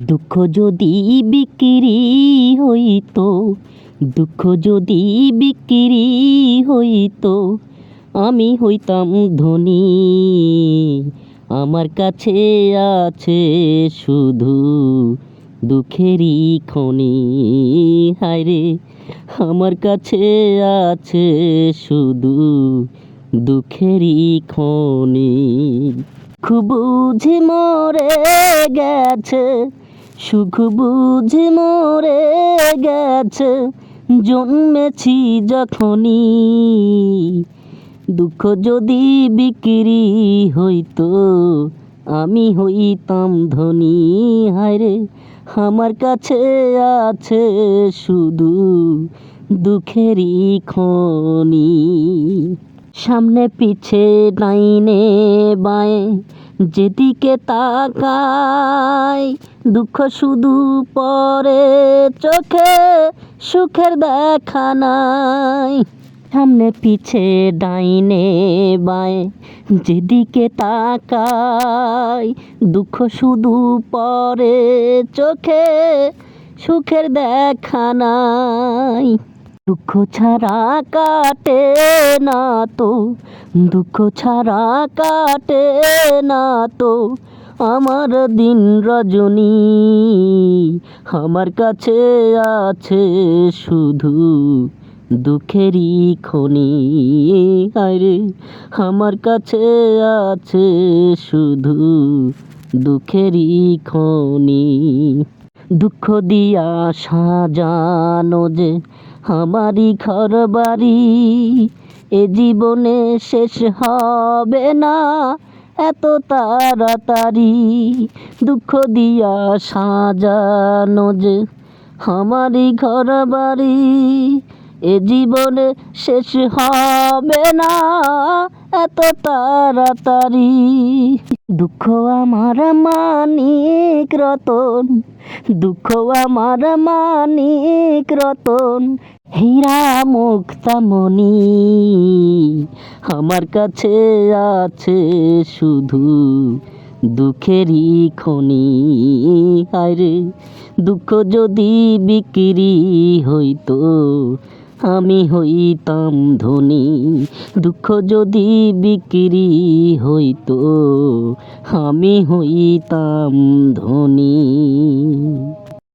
দুঃখ যদি বিক্রি হইতো, দুঃখ যদি বিক্রি হইতো, আমি হইতাম ধনী। আমার কাছে আছে শুধু দুঃখেরই খনি। হায়রে, আমার কাছে আছে শুধু দুঃখেরই খনি। খুব বুঝি মরে গেছে সুখ বুঝি মরে গেছে, জন্মেছি যখনই। দুঃখ যদি বিক্রি হইতো, আমি হইতাম ধনী। হায়রে, আমার কাছে আছে শুধু দুঃখেরই খনি। সামনে পিছে ডাইনে বাঁয়ে, যেদিকে তাকাই দুঃখ শুধু পরে চোখে, সুখের দেখা নাই। সামনে পিছে ডাইনে বাঁয়ে, যেদিকে তাকাই, দুঃখ শুধু পরে চোখে, সুখের দেখা নাই। দুঃখ ছাড়া কাটে না তো, দুঃখ ছাড়া কাটে না তো আমার দিন রজনী, আমার কাছে আছে শুধু দুঃখেরই খনি। আরে আমার কাছে আছে শুধু দুঃখেরই খনি। দুঃখ দিয়া সাজানো যে আমারই ঘর বাড়ি এ জীবনে শেষ হবে না। এত তাড়াতাড়ি দুঃখ দিয়া সাজানো যে আমারই ঘর বাড়ি এ জীবনে শেষ হবে না। এত তাড়াতাড়ি দুঃখ আমার মানিক রতন, দুঃখ আমার মানিক রতন। হীরা মুক্তামণি আমার কাছে আছে শুধু দুঃখেরই খনি। আরে দুঃখ যদি বিক্রি হইতো, আমি হইতাম ধনী। দুঃখ যদি বিক্রি হইতো, আমি হইতাম ধনী।